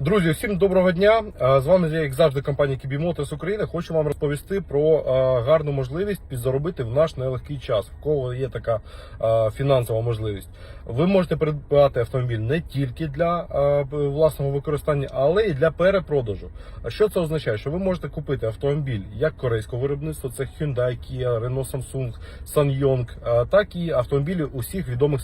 Друзі, всім доброго дня. Е, З вами я, як завжди компанія Кібі Motors України. Хочу вам розповісти про е, гарну можливість підзаробити в наш нелегкий час. В кого є така е, фінансова можливість. Ви можете придбати автомобіль не тільки для власного використання, але й для перепродажу. А Що це означає? Що ви можете купити автомобіль як корейського виробництва, це Hyundai, Kia, Renault, Samsung, SsangYong, так і автомобілі усіх відомих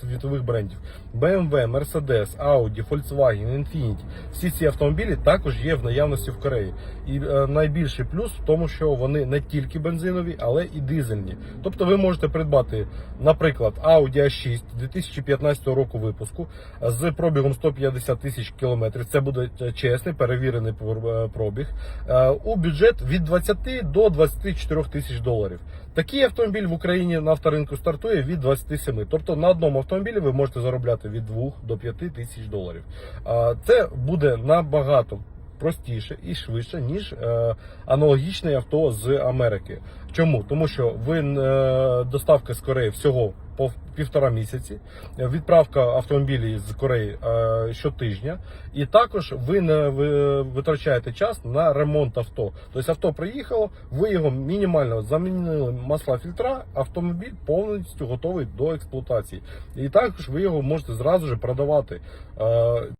світових брендів: BMW, Mercedes, Audi, Volkswagen, Infiniti. Всі ці автомобілі також є в наявності в Кореї. І е, найбільший плюс в тому, що вони не тільки бензинові, але і дизельні. Тобто ви можете придбати, наприклад, Audi A6 2015 року випуску з пробігом 150 тисяч кілометрів. Це буде е, чесний, перевірений е, пробіг. Е, У бюджет від 20 до 24 тисяч доларів. Такий автомобіль в Україні на авторинку стартує від 27. Тобто на одному автомобілі ви можете заробляти від 2 до 5 тисяч доларів. Це буде набагато простіше і швидше, ніж е, аналогічне авто з Америки. Чому? Тому що ви е, доставка з Кореї всього по півтора місяці, відправка автомобілів з Кореї е, щотижня, і також ви не ви витрачаєте час на ремонт авто. Тобто авто приїхало, ви його мінімально замінили масла фільтра, автомобіль повністю готовий до експлуатації. І також ви його можете зразу ж продавати. Е,